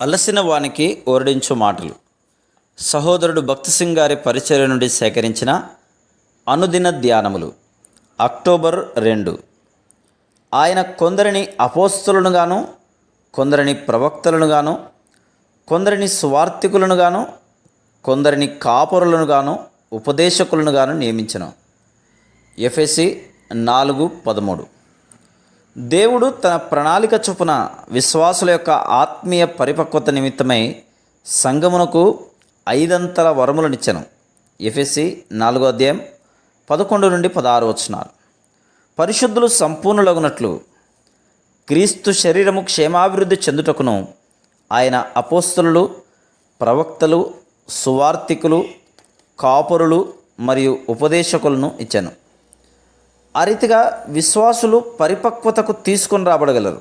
అలసిన వానికి ఓరడించు మాటలు. సహోదరుడు భక్తి సింగ్ గారి పరిచర్య నుండి సేకరించిన అనుదిన ధ్యానములు. అక్టోబర్ రెండు. ఆయన కొందరిని అపోస్తులనుగాను కొందరిని ప్రవక్తలను గాను కొందరిని స్వార్థికులనుగాను కొందరిని కాపురులనుగాను ఉపదేశకులను గాను నియమించను. ఎఫ్ఎసి నాలుగు పదమూడు. దేవుడు తన ప్రణాళిక చొప్పున విశ్వాసుల యొక్క ఆత్మీయ పరిపక్వత నిమిత్తమై సంగమునకు ఐదంతల వరములనిచ్చెను. ఎఫ్ఎస్సి నాలుగో అధ్యాయం పదకొండు నుండి పదహారు వచ్చినారు పరిశుద్ధులు సంపూర్ణులగునట్లు క్రీస్తు శరీరము క్షేమాభివృద్ధి చెందుటకును ఆయన అపోస్తులు ప్రవక్తలు సువార్థికులు కాపురులు మరియు ఉపదేశకులను ఇచ్చాను. ఆ రీతిగా విశ్వాసులు పరిపక్వతకు తీసుకొని రాబడగలరు.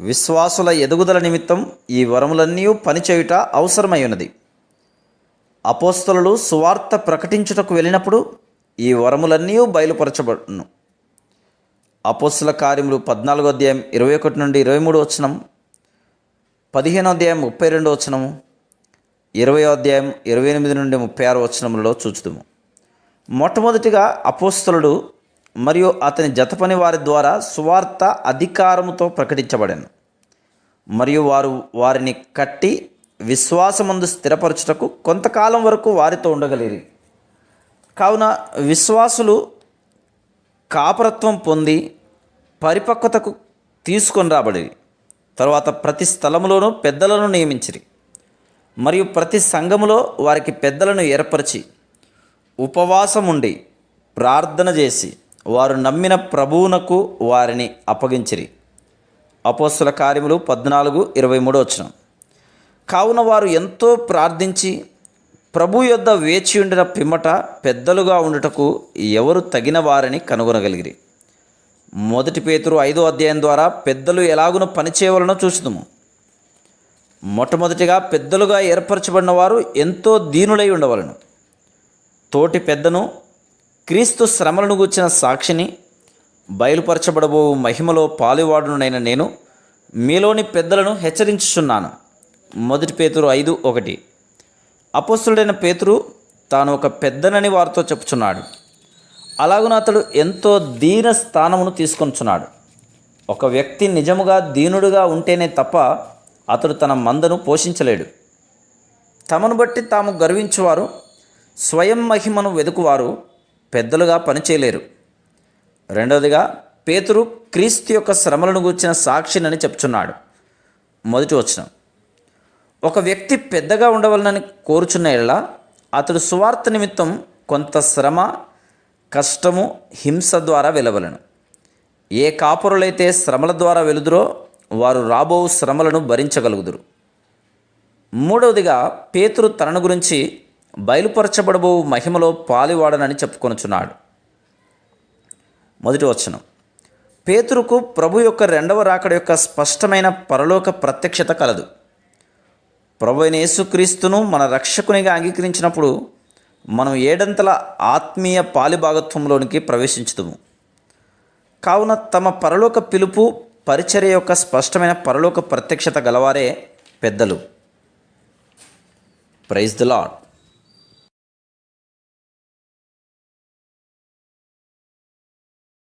విశ్వాసుల ఎదుగుదల నిమిత్తం ఈ వరములన్నీ పనిచేయుట అవసరమై ఉన్నది అపోస్తలు సువార్త ప్రకటించుటకు వెళ్ళినప్పుడు ఈ వరములన్నీ బయలుపరచబడును. అపోస్తుల కార్యములు పద్నాలుగో అధ్యాయం ఇరవై ఒకటి నుండి ఇరవై మూడు వచనం పదిహేనో అధ్యాయం ముప్పై రెండు వచనము ఇరవై అధ్యాయం ఇరవై ఎనిమిది నుండి ముప్పై ఆరు వచనములలో చూచుదుము. మొట్టమొదటిగా అపోస్తలుడు మరియు అతని జతపని వారి ద్వారా సువార్త అధికారముతో ప్రకటించబడను. మరియు వారు వారిని కట్టి విశ్వాసమందు స్థిరపరచుటకు కొంతకాలం వరకు వారితో ఉండగలిగి కావున విశ్వాసులు కాపరత్వం పొంది పరిపక్వతకు తీసుకొని రాబడి తర్వాత ప్రతి స్థలములోనూ పెద్దలను నియమించిరి. మరియు ప్రతి సంఘములో వారికి పెద్దలను ఏర్పరిచి ఉపవాసం ఉండి ప్రార్థన చేసి వారు నమ్మిన ప్రభువునకు వారిని అప్పగించిరి. అపోస్తుల కార్యములు పద్నాలుగు ఇరవై మూడు వచ్చిన కావున వారు ఎంతో ప్రార్థించి ప్రభు యొద్ద వేచి ఉండిన పిమ్మట పెద్దలుగా ఉండుటకు ఎవరు తగిన వారిని కనుగొనగలిగిరి. మొదటి పేతురు ఐదో అధ్యాయం ద్వారా పెద్దలు ఎలాగున పనిచేయవలనో చూసుదాము మొట్టమొదటిగా పెద్దలుగా ఏర్పరచబడిన వారు ఎంతో దీనులై ఉండవలను. తోటి పెద్దను క్రీస్తు శ్రమలను గూర్చిన సాక్షిని బయలుపరచబడబో మహిమలో పాలువాడునైన నేను మీలోని పెద్దలను హెచ్చరించుచున్నాను. మొదటి పేతురు ఐదు ఒకటి. అపోస్తుడైన పేతురు తాను ఒక పెద్దనని వారితో చెప్పుచున్నాడు. అలాగున అతడు ఎంతో దీన స్థానమును తీసుకొంచున్నాడు ఒక వ్యక్తి నిజముగా దీనుడుగా ఉంటేనే తప్ప అతడు తన మందను పోషించలేడు. తమను బట్టి తాము గర్వించువారు స్వయం మహిమను వెదుకువారు పెద్దలుగా పనిచేయలేరు రెండవదిగా పేతురు క్రీస్తు యొక్క శ్రమలను గూర్చిన సాక్షినని చెప్తున్నాడు. మొదటి వచనం. ఒక వ్యక్తి పెద్దగా ఉండవలనని కోరుచున్న ఎడల అతడు సువార్త నిమిత్తం కొంత శ్రమ కష్టము హింస ద్వారా వెలవలను. ఏ కాపురులైతే శ్రమల ద్వారా వెలుదురో వారు రాబో శ్రమలను భరించగలుగుదురు. మూడవదిగా పేతురు తనను గురించి బయలుపరచబడబో మహిమలో పాలివాడనని చెప్పుకొనుచున్నాడు. మొదటి వచనం. పేతురుకు ప్రభు యొక్క రెండవ రాకడ యొక్క స్పష్టమైన పరలోక ప్రత్యక్షత కలదు. ప్రభు అయిన యేసుక్రీస్తును మన రక్షకునిగా అంగీకరించినప్పుడు మనం ఏడంతల ఆత్మీయ పాలిభాగత్వంలోనికి ప్రవేశించుదుము. కావున తమ పరలోక పిలుపు పరిచర్య యొక్క స్పష్టమైన పరలోక ప్రత్యక్షత గలవారే పెద్దలు. Praise the lord